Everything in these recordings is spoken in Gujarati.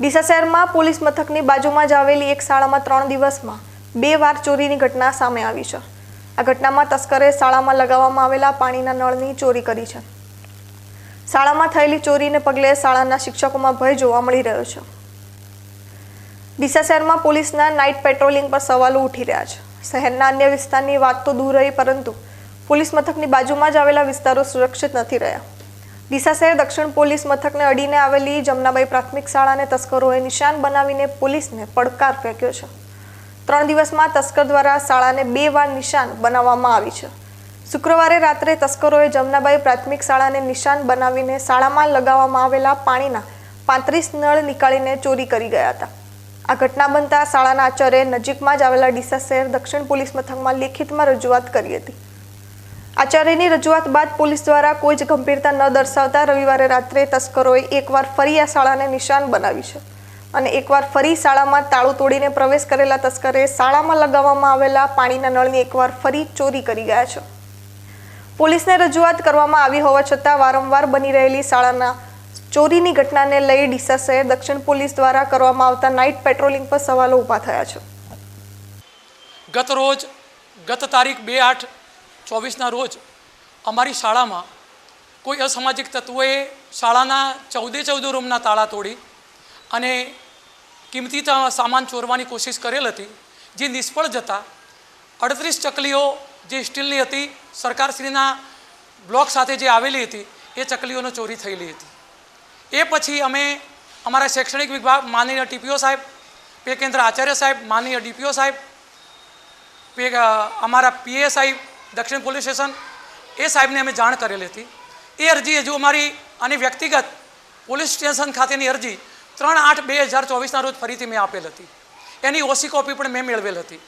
ડીસા શહેરમાં પોલીસ મથકની બાજુમાં જ આવેલી એક શાળામાં ત્રણ દિવસમાં બે વાર ચોરીની ઘટના સામે આવી છે. આ ઘટનામાં તસ્કરે શાળામાં લગાવવામાં આવેલા પાણીના નળની ચોરી કરી છે. શાળામાં થયેલી ચોરીને પગલે શાળાના શિક્ષકોમાં ભય જોવા મળી રહ્યો છે. ડીસા શહેરમાં પોલીસના નાઇટ પેટ્રોલિંગ પર સવાલો ઉઠી રહ્યા છે. શહેરના અન્ય વિસ્તારની વાત તો દૂર રહી, પરંતુ પોલીસ મથકની બાજુમાં જ આવેલા વિસ્તારો સુરક્ષિત નથી રહ્યા. ડીસા શહેર દક્ષિણ પોલીસ મથકને અડીને આવેલી જમનાબાઈ પ્રાથમિક શાળાને તસ્કરોએ નિશાન બનાવીને પોલીસને પડકાર ફેંક્યો છે. ત્રણ દિવસમાં તસ્કર દ્વારા શાળાને બે વાર નિશાન બનાવવામાં આવી છે. શુક્રવારે રાત્રે તસ્કરોએ જમનાબાઈ પ્રાથમિક શાળાને નિશાન બનાવીને શાળામાં લગાવવામાં આવેલા પાણીના પાંત્રીસ નળ નીકાળીને ચોરી કરી ગયા હતા. આ ઘટના બનતા શાળાના આચાર્યે નજીકમાં જ આવેલા ડીસા શહેર દક્ષિણ પોલીસ મથકમાં લેખિતમાં રજૂઆત કરી હતી. આચાર્યની રજૂઆત બાદ પોલીસ દ્વારા કોઈ જ ગંભીરતા ન દર્શાવતા રવિવારે રાત્રે તસ્કરોએ એકવાર ફરી આ શાળાને નિશાન બનાવી છે. અને એકવાર ફરી શાળામાં તાળું તોડીને પ્રવેશ કરેલા તસ્કરે શાળામાં લગાવવામાં આવેલા પાણીના નળની એકવાર ફરી ચોરી કરી ગયા છે. પોલીસને રજૂઆત કરવામાં આવી હોવા છતાં વારંવાર બની રહેલી શાળાના ચોરીની ઘટનાને લઈ ડીસા શહેર દક્ષિણ પોલીસ દ્વારા કરવામાં આવતા નાઇટ પેટ્રોલિંગ પર સવાલો ઊભા થયા છે. ગત રોજ ગત તારીખ બે આઠ ચોવીસના રોજ અમારી શાળામાં કોઈ અસામાજિક તત્વોએ શાળાના ચૌદે ચૌદ રૂમના તાળા તોડી અને કિંમતી સામાન ચોરવાની કોશિશ કરેલ હતી, જે નિષ્ફળ જતા અડત્રીસ ચકલીઓ જે સ્ટીલની હતી, સરકારશ્રીના બ્લોક સાથે જે આવેલી હતી, એ ચકલીઓનો ચોરી થયેલી હતી. એ પછી અમે અમારા શૈક્ષણિક વિભાગ માનનીય ટીપીઓ સાહેબ, પે કેન્દ્ર આચાર્ય સાહેબ, માનનીય ડીપીઓ સાહેબ, પે અમારા પીએ પીએસઆઈ દક્ષિણ પોલીસ સ્ટેશન, એ સાહેબને અમે જાણ કરેલી હતી. એ અરજી હજુ અમારી આની વ્યક્તિગત પોલીસ સ્ટેશન ખાતેની અરજી ત્રણ આઠ બે હજાર ચોવીસના રોજ ફરીથી મેં આપેલ હતી. એની ઓસી કોપી પણ મેં મેળવેલ હતી.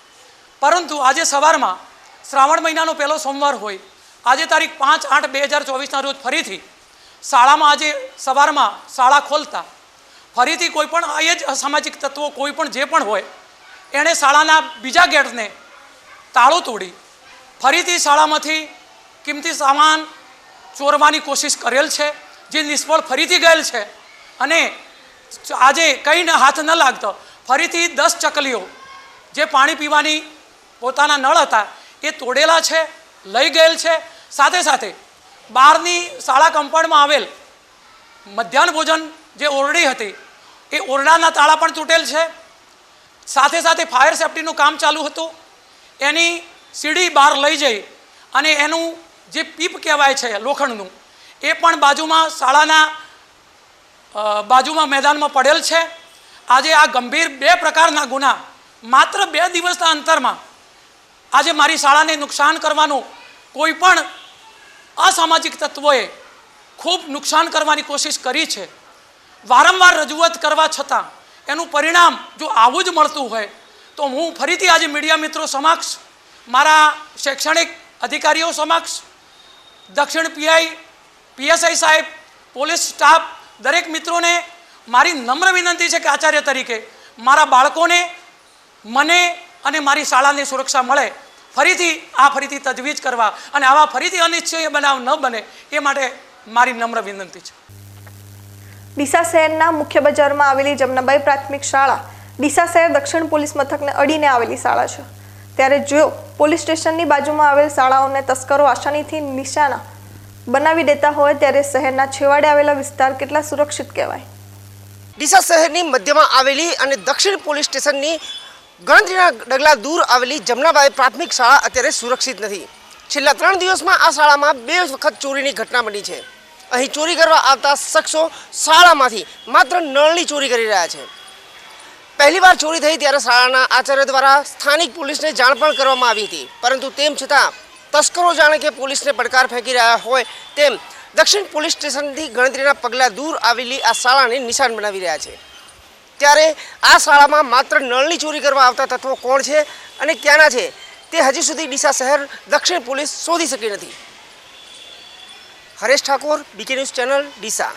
પરંતુ આજે સવારમાં, શ્રાવણ મહિનાનો પહેલો સોમવાર હોય, આજે તારીખ પાંચ આઠ બે હજાર ચોવીસના રોજ ફરીથી, શાળામાં આજે સવારમાં શાળા ખોલતા, ફરીથી કોઈ પણ એ જ અસામાજિક તત્વો કોઈ પણ જે પણ હોય, એણે શાળાના બીજા ગેટને તાળું તોડી ફરીથી શાળામાંથી કિંમતી સામાન ચોરવાની કોશિશ કરેલ છે, જે નિષ્ફળ ફરીથી ગયેલ છે. અને આજે કંઈ હાથ ન લાગતો, ફરીથી દસ ચકલીઓ જે પાણી પીવાની પોતાના નળ હતા, એ તોડેલા છે, લઈ ગયેલ છે. સાથે સાથે બહારની શાળા કમ્પાઉન્ડમાં આવેલ મધ્યાહન ભોજન જે ઓરડી હતી, એ ઓરડાના તાળા પણ તૂટેલ છે. સાથે સાથે ફાયર સેફટીનું કામ ચાલુ હતું. એની સીડી બહાર લઈ જઈ અને એનું જે પીપ કહેવાય છે, લોખંડનું, એ પણ બાજુમાં શાળાના બાજુમાં મેદાનમાં પડેલ છે. આજે આ ગંભીર બે પ્રકારના ગુના, માત્ર બે દિવસના અંતરમાં આજે મારી શાળાને નુકસાન કરવાનું કોઈ પણ અસામાજિક તત્વોએ ખૂબ નુકસાન કરવાની કોશિશ કરી છે. વારંવાર રજૂઆત કરવા છતાં એનું પરિણામ જો આવું જ મળતું હોય, તો હું ફરીથી આજે મીડિયા મિત્રો સમક્ષ મારા શૈક્ષણિક અધિકારીઓ સમક્ષ, દક્ષિણ પીઆઈ, પીએસઆઈ સાહેબ, પોલીસ સ્ટાફ, દરેક મિત્રોને મારી નમ્ર વિનંતી છે કે આચાર્ય તરીકે મારા બાળકોને મને અને મારી શાળાની સુરક્ષા મળે. ફરીથી આ ફરીથી તજવીજ કરવા અને આવા ફરીથી અનિચ્છનીય બનાવ ન બને એ માટે મારી નમ્ર વિનંતી છે. ડીસા શહેરના મુખ્ય બજારમાં આવેલી જમનાબાઈ પ્રાથમિક શાળા ડીસા શહેર દક્ષિણ પોલીસ મથકને અડીને આવેલી શાળા છે. ત્યારે જો પોલીસ સ્ટેશનની બાજુમાં આવેલ શાળાઓને તસ્કરો આસાનીથી નિશાના બનાવી દેતા હોય ત્યારે શહેરના છેવાડે આવેલા વિસ્તાર કેટલા સુરક્ષિત કહેવાય? ડીસા શહેરની મધ્યમાં આવેલી અને દક્ષિણ પોલીસ સ્ટેશનની ગણતરીના ડગલા દૂર આવેલી જમનાબાઈ પ્રાથમિક શાળા અત્યારે સુરક્ષિત નથી. છેલ્લા ત્રણ દિવસમાં આ શાળામાં બે વખત ચોરીની ઘટના બની છે. અહીં ચોરી કરવા આવતા શખ્સો શાળામાંથી માત્ર નળની ચોરી કરી રહ્યા છે. પહેલી વાર ચોરી થઈ ત્યારે શાળાના આચાર્ય દ્વારા સ્થાનિક પોલીસને જાણ પણ કરવામાં આવી હતી. પરંતુ તેમ છતાં તસ્કરો જાણે કે પોલીસને પડકાર ફેંકી રહ્યા હોય તેમ દક્ષિણ પોલીસ સ્ટેશનથી ગણતરીના પગલાં દૂર આવેલી આ શાળાને નિશાન બનાવી રહ્યા છે. ત્યારે આ શાળામાં માત્ર નળની ચોરી કરવા આવતા તત્વો કોણ છે અને ક્યાંના છે તે હજી સુધી ડીસા શહેર દક્ષિણ પોલીસ શોધી શકી નથી. Haresh Thakor, BK news channel, Deesa.